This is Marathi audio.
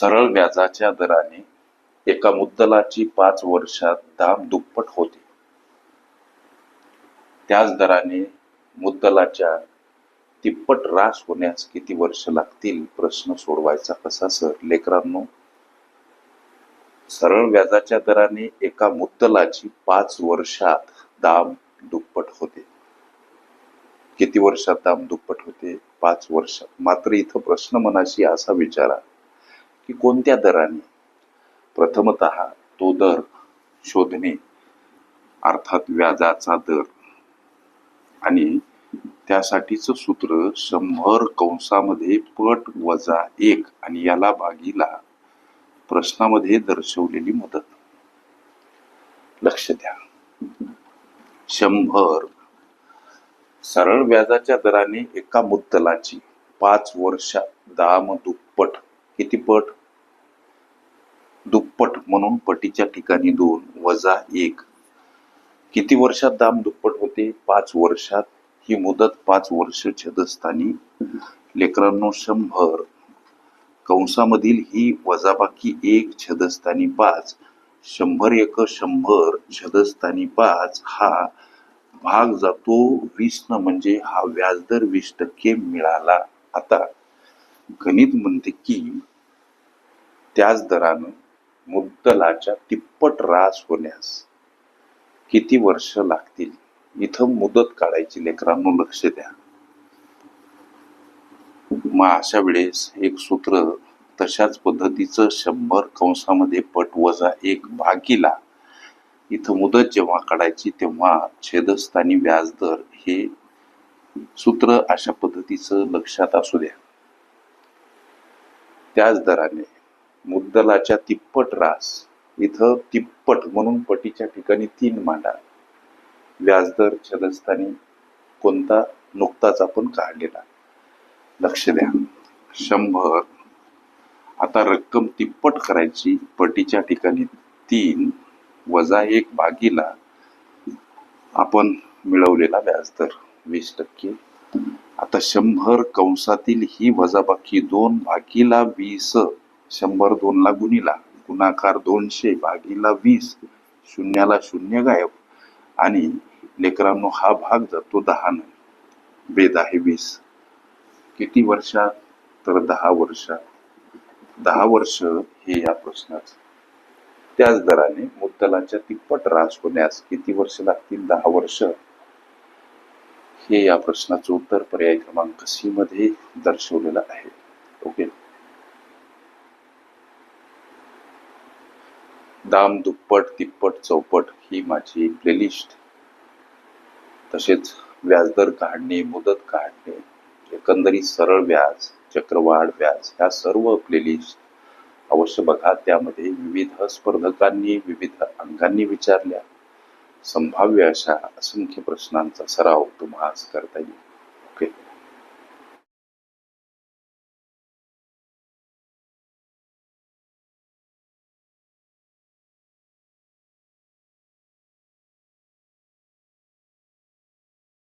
सरळ व्याजाच्या दराने एका मुद्दलाची पाच वर्षात दाम दुप्पट होते. त्याच दराने मुद्दलाच्या तिप्पट रास होण्यास किती वर्ष लागतील प्रश्न सोडवायचा कसा सर? लेकरांनो सरळ व्याजाच्या दराने एका मुद्दलाची पाच वर्षात दाम दुप्पट होते. किती वर्षात दाम दुप्पट होते? पाच वर्षात. मात्र इथं प्रश्न मनाशी असा विचारा की कोणत्या दराने? प्रथमत तो दर शोधणे अर्थात व्याजाचा दर. आणि त्यासाठीचं सूत्र शंभर कंसामध्ये पट वजा एक आणि याला भागीला प्रश्नामध्ये दर्शवलेली मदत. लक्ष द्या. शंभर. सरळ व्याजाच्या दराने एका मुद्दलाची पाच वर्षात दाम दुप्पट किती पट? दुप्पट म्हणून पटीच्या ठिकाणी दोन वजा एक. किती वर्षात दाम दुप्पट होते? पाच वर्षात. ही मुदत पाच वर्ष छेदस्थानी. लेकरांनो शंभर. कंसामधील ही वजाबाकी एक छेदस्थानी पाच. शंभर एक शंभर छेदस्थानी पाच हा भाग जातो. वीस न म्हणजे हा व्याजदर वीस टक्के मिळाला आता. गणित म्हणते की त्याच दरानं मुद्दलाच्या तिप्पट रास होण्यास किती वर्ष लागतील? इथं मुदत काढायची लेकरांनो लक्ष द्या. मग अशा वेळेस एक सूत्र तशाच पद्धतीचं शंभर कंसामध्ये पट वजा एक भागीला इथं मुदत जेव्हा काढायची तेव्हा छेदस्थानी व्याजदर हे सूत्र अशा पद्धतीचं लक्षात असू द्या. त्याच दराने मुद्दलाच्या तिप्पट रास. इथं तिप्पट म्हणून पटीच्या ठिकाणी तीन मांडा. व्याजदर छदस्थानी कोणता नुकताच आपण काढलेला. लक्ष द्या. शंभर. आता रक्कम तिप्पट करायची पटीच्या ठिकाणी तीन वजा एक भागीला आपण मिळवलेला व्याजदर वीस टक्के. आता शंभर कंसातील ही वजाबाकी दोन भागीला वीस. शंभर दोनला गुणिला गुणाकार दोनशे भागीला वीस शून्याला शून्य गायब. आणि लेकरांनो हा भाग जातो दहानं. वेद आहे वीस. किती वर्षात तर दहा वर्षात दहा वर्ष हे या प्रश्नाचं त्याच दराने मुद्दलाच्या तिप्पट रास होण्यास किती वर्ष लागतील? दहा वर्ष. हे या प्रश्नाचं उत्तर पर्याय क्रमांक सी मध्ये दर्शवलेलं आहे. ओके? दाम दुप्पट तिप्पट चौपट ही माझी प्लेलिस्ट तसेच व्याजदर काढणे मुदत काढणे एकंदरीत सरळ व्याज चक्रवाढ व्याज ह्या सर्व प्लेलिस्ट अवश्य बघा. त्यामध्ये विविध स्पर्धकांनी विविध अंगांनी विचारल्या. संभाव्य अशा असंख्य प्रश्नांचा सराव तुम्हाला करता येईल. ओके.